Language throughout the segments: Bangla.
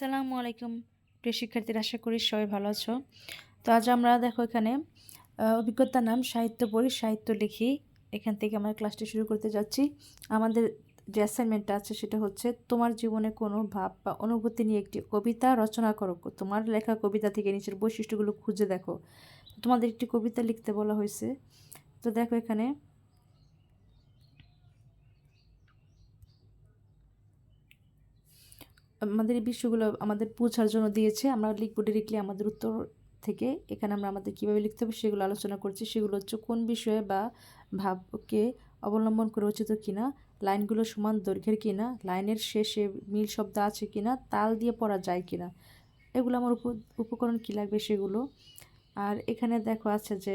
আসসালামু আলাইকুম প্রিয় শিক্ষার্থীরা আশা করি সবাই ভালো আছো। তো আজ আমরা দেখো এখানে আহ, অভিজ্ঞতার নাম সাহিত্য পড়ি সাহিত্য লিখি। এখান থেকে আমরা ক্লাসটি শুরু করতে যাচ্ছি। আমাদের যে অ্যাসাইনমেন্টটা আছে সেটা হচ্ছে তোমার জীবনে কোনো ভাব বা অনুভূতি নিয়ে একটি কবিতা রচনা করো। তোমার লেখা কবিতা থেকে নিচের বৈশিষ্ট্যগুলো খুঁজে দেখো। তোমাদের একটি কবিতা লিখতে বলা হয়েছে। তো দেখো এখানে আমাদের এই বিষয়গুলো আমাদের বোঝার জন্য দিয়েছে। আমরা লিখব ডিরেক্টলি আমাদের উত্তর থেকে। এখানে আমরা আমাদের কীভাবে লিখতে হবে সেগুলো আলোচনা করছি। সেগুলো হচ্ছে কোন বিষয়ে বা ভাবকে অবলম্বন করে উচিত কিনা, লাইনগুলো সমান দৈর্ঘ্যের কিনা, লাইনের শেষে মিল শব্দ আছে কিনা, তাল দিয়ে পড়া যায় কিনা। এগুলো আমার উপ, উপকরণ কী লাগবে সেগুলো। আর এখানে দেখো আছে যে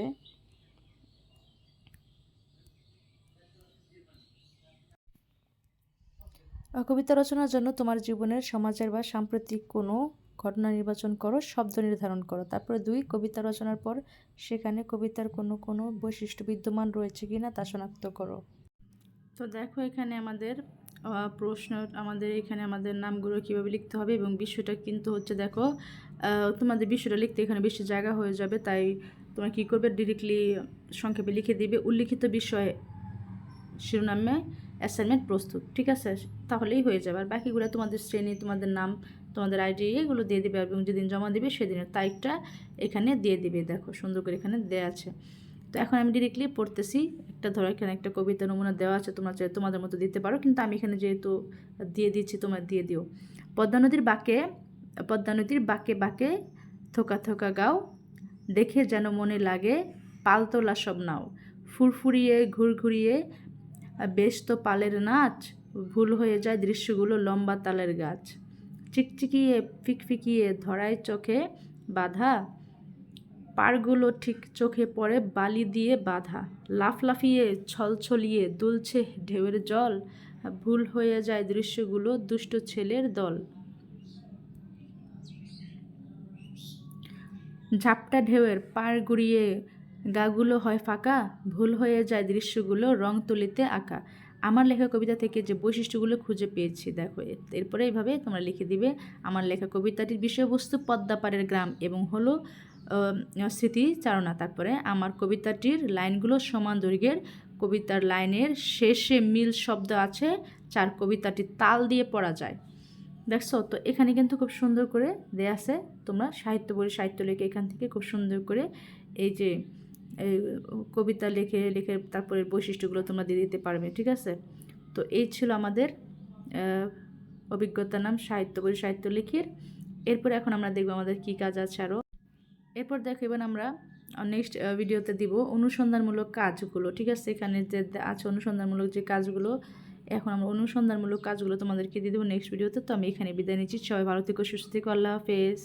কবিতা রচনার জন্য তোমার জীবনের সমাজের বা সাম্প্রতিক কোনো ঘটনা নির্বাচন করো, শব্দ নির্ধারণ করো। তারপরে দুই, কবিতা রচনার পর সেখানে কবিতার কোনো কোনো বৈশিষ্ট্য বিদ্যমান রয়েছে কি না তা শনাক্ত করো। তো দেখো, এখানে আমাদের প্রশ্ন, আমাদের এখানে আমাদের নামগুলো কীভাবে লিখতে হবে এবং বিষয়টা কিন্তু হচ্ছে দেখো তোমাদের বিষয়টা লিখতে এখানে বেশি জায়গা হয়ে যাবে, তাই তোমরা কী করবে? ডিরেক্টলি সংক্ষেপে লিখে দিবে। উল্লিখিত বিষয়ে শিরোনামে অ্যাসাইনমেন্ট প্রস্তুত, ঠিক আছে? তাহলেই হয়ে যাবে। আর বাকিগুলো তোমাদের শ্রেণি, তোমাদের নাম, তোমাদের আইডি এগুলো দিয়ে দিবে এবং যেদিন জমা দিবে সেদিনের তারিখটা এখানে দিয়ে দিবে, দেখো, সুন্দর করে এখানে দেওয়া আছে। তো এখন আমি ডিরেক্টলি পড়তেছি, একটা ধরো এখানে একটা কবিতা নমুনা দেওয়া আছে, তোমরা চাই তোমাদের মতো দিতে পারো, কিন্তু আমি এখানে যেহেতু দিয়ে দিচ্ছি তোমার দিয়ে দিও। পদ্মা নদীর বাঁকে, পদ্মা নদীর বাঁকে বাঁকে থোকা থোকা গাও, দেখে যেন মনে লাগে পালতোলা সব নাও। ফুরফুরিয়ে, ঘুরঘুরিয়ে বেশ তো পালের নাচ, ভুল হয়ে যায় দৃশ্যগুলো লম্বা তালের গাছ। চিকচিকিয়ে, ফিকফিকিয়ে ধরায় চোখে বাধা, পাড়গুলো ঠিক চোখে পড়ে বালি দিয়ে বাঁধা। লাফলাফিয়ে ছলছলিয়ে দুলছে ঢেউয়ের জল, ভুল হয়ে যায় দৃশ্যগুলো দুষ্ট ছেলের দল। ঝাপটা ঢেউয়ের পাড় গুড়িয়ে গাগুলো হয় ফাঁকা, ভুল হয়ে যায় দৃশ্যগুলো রং তুলিতে আঁকা। আমার লেখা কবিতা থেকে যে বৈশিষ্ট্যগুলো খুঁজে পেয়েছি, দেখো এরপরে এইভাবে তোমরা লিখে দিবে, আমার লেখা কবিতাটির বিষয়বস্তু পদ্মাপাড়ের গ্রাম এবং হলো স্মৃতিচারণা তারপরে আমার কবিতাটির লাইনগুলো সমান দৈর্ঘ্যের, কবিতার লাইনের শেষে মিল শব্দ আছে চার কবিতাটি তাল দিয়ে পড়া যায়। দেখছ? তো এখানে কিন্তু খুব সুন্দর করে দেয়া আছে, তোমরা সাহিত্য বই, সাহিত্য লেখে এখান থেকে খুব সুন্দর করে এই যে এই কবিতা লেখে লিখে তারপরে বৈশিষ্ট্যগুলো তোমরা দিয়ে দিতে পারবে ঠিক আছে? তো এই ছিল আমাদের আহ, অভিজ্ঞতার নাম সাহিত্য বই সাহিত্য লিখির। এরপর এখন আমরা দেখব আমাদের কী কাজ আছে আরও। এরপর দেখো এবার আমরা নেক্সট ভিডিওতে দিব অনুসন্ধানমূলক কাজগুলো ঠিক আছে? এখানে যে আছে অনুসন্ধানমূলক যে কাজগুলো এখন আমরা অনুসন্ধানমূলক কাজগুলো তোমাদেরকে দিয়ে দেবো নেক্সট ভিডিওতে তো আমি এখানে বিদায় নিচ্ছি। সবাই ভালো থেকো সুস্থ থেকো আল্লাহ হাফেজ।